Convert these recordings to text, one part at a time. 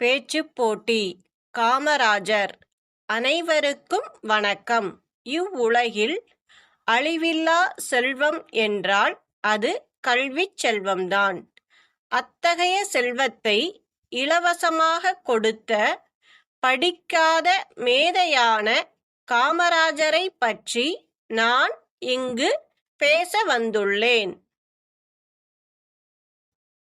பேச்சுப் போட்டி. காமராஜர். அனைவருக்கும் வணக்கம். இவ்வுலகில் அழிவில்லா செல்வம் என்றால் அது கல்விச் செல்வம்தான். அத்தகைய செல்வத்தை இலவசமாக கொடுத்த படிக்காத மேதையான காமராஜரைப் பற்றி நான் இங்கு பேச வந்துள்ளேன்.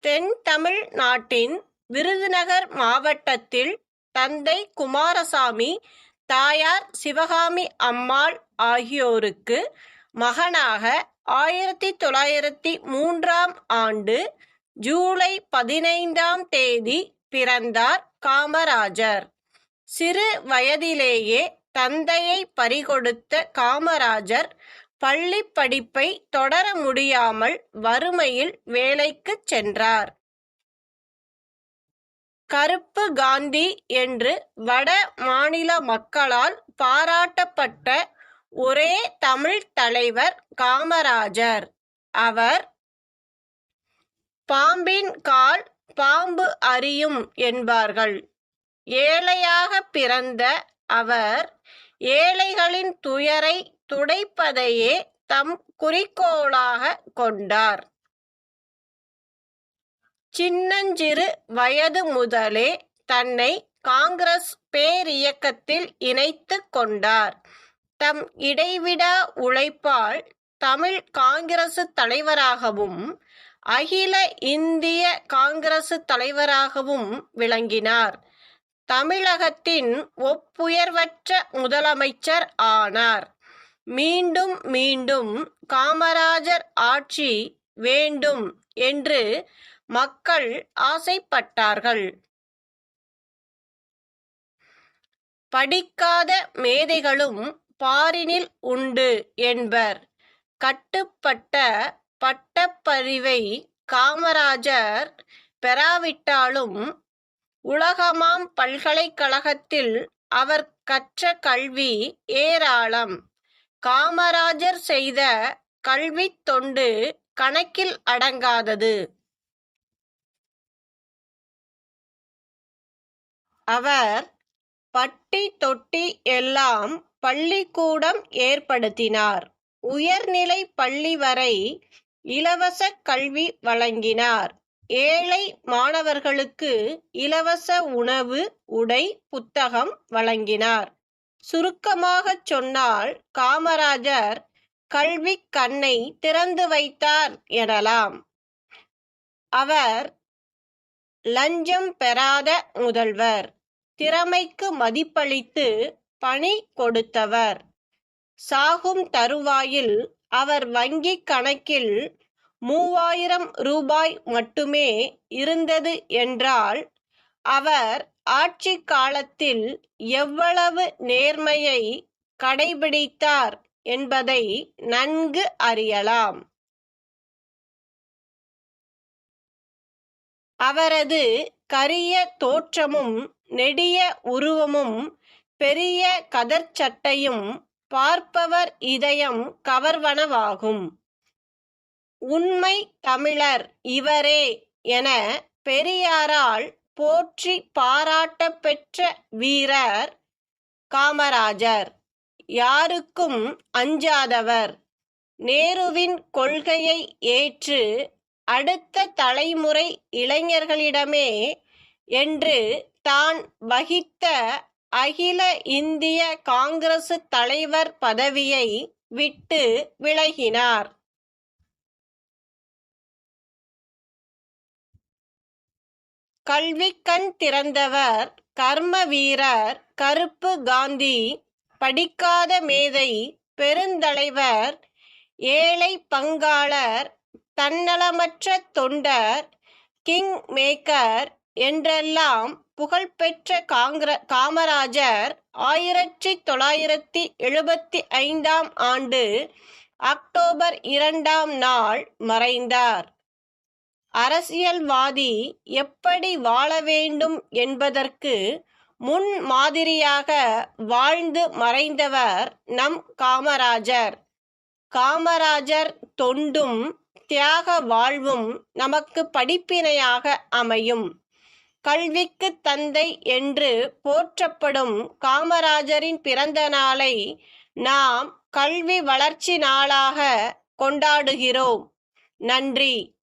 தென் தமிழ் நாட்டின் விருதுநகர் மாவட்டத்தில் தந்தை குமாரசாமி தாயார் சிவகாமி அம்மாள் ஆகியோருக்கு மகனாக ஆயிரத்தி தொள்ளாயிரத்தி மூன்றாம் ஆண்டு ஜூலை பதினைந்தாம் தேதி பிறந்தார் காமராஜர். சிறு வயதிலேயே தந்தையை பறிகொடுத்த காமராஜர் பள்ளி படிப்பை தொடர முடியாமல் வறுமையில் வேலைக்குச் சென்றார். கருப்பு காந்தி என்று வட மாநில மக்களால் பாராட்டப்பட்ட ஒரே தமிழ் தலைவர் காமராஜர். அவர் பாம்பின் கால் பாம்பு அறியும் என்பார்கள். ஏழையாக பிறந்த அவர் ஏழைகளின் துயரை துடைப்பதையே தம் குறிக்கோளாக கொண்டார். சின்னஞ்சிறு வயது முதலே தன்னை காங்கிரஸ் பேரியக்கத்தில் இணைத்துக் கொண்டார். தம் இடைவிடா உழைப்பால் தமிழ் காங்கிரசு தலைவராகவும் அகில இந்திய காங்கிரசு தலைவராகவும் விளங்கினார். தமிழகத்தின் ஒப்புயர்வற்ற முதலமைச்சர் ஆனார். மீண்டும் மீண்டும் காமராஜர் ஆட்சி வேண்டும் என்று மக்கள் ஆசைப்பட்டார்கள். படிக்காத மேதைகளும் பாரினில் உண்டு என்பர். கட்டுப்பட்ட பட்டப்பறிவை காமராஜர் பெறாவிட்டாலும் உலகமாம் பல்கலைக்கழகத்தில் அவர் கற்ற கல்வி ஏராளம். காமராஜர் செய்த கல்வித் தொண்டு கணக்கில் அடங்காதது. அவர் பட்டி தொட்டி எல்லாம் பள்ளிக்கூடம் ஏற்படுத்தினார். உயர்நிலை பள்ளி வரை இலவச கல்வி வழங்கினார். ஏழை மாணவர்களுக்கு இலவச உணவு உடை புத்தகம் வழங்கினார். சுருக்கமாகச் சொன்னால் காமராஜர் கல்வி கண்ணை திறந்து வைத்தார் எனலாம். அவர் லஞ்சம் பெறாத முதல்வர். திறமைக்கு மதிப்பளித்து பணி கொடுத்தவர். சாகும் தருவாயில் அவர் வங்கிக் கணக்கில் மூவாயிரம் ரூபாய் மட்டுமே இருந்தது என்றால் அவர் ஆட்சி காலத்தில் எவ்வளவு நேர்மையை கடைபிடித்தார் என்பதை நன்கு அறியலாம். அவரது கரிய தோற்றமும் நெடிய உருவமும் பெரிய கதர்ச்சட்டையும் பார்ப்பவர் இதயம் கவர்வனவாகும். உண்மை தமிழர் இவரே என பெரியாரால் போற்றி பாராட்ட பெற்ற வீரர் காமராஜர். யாருக்கும் அஞ்சாதவர். நேருவின் கொள்கையை ஏற்று அடுத்த தலைமுறை இளைஞர்களிடமே என்று தான் வகித்த அகில இந்திய காங்கிரசு தலைவர் பதவியை விட்டு விலகினார். கல்விக்கண் திறந்தவர் கர்ம வீரர் கருப்பு காந்தி படிக்காத மேதை பெருந்தலைவர் ஏழை பங்காளர் தன்னலமற்ற தொண்டர் கிங் மேக்கர் என்றெல்லாம் புகழ்பெற்ற காங்கிர காமராஜர் ஆயிரத்தி தொள்ளாயிரத்தி எழுபத்தி ஐந்தாம் ஆண்டு அக்டோபர் இரண்டாம் நாள் மறைந்தார். அரசியல்வாதி எப்படி வாழ வேண்டும் என்பதற்கு முன் மாதிரியாக வாழ்ந்து மறைந்தவர் நம் காமராஜர். காமராஜர் தொண்டும் தியாக வாழ்வும் நமக்கு படிப்பினையாக அமையும். கல்விக்கு தந்தை என்று போற்றப்படும் காமராஜரின் பிறந்த நாளை நாம் கல்வி வளர்ச்சி நாளாக கொண்டாடுகிறோம். நன்றி.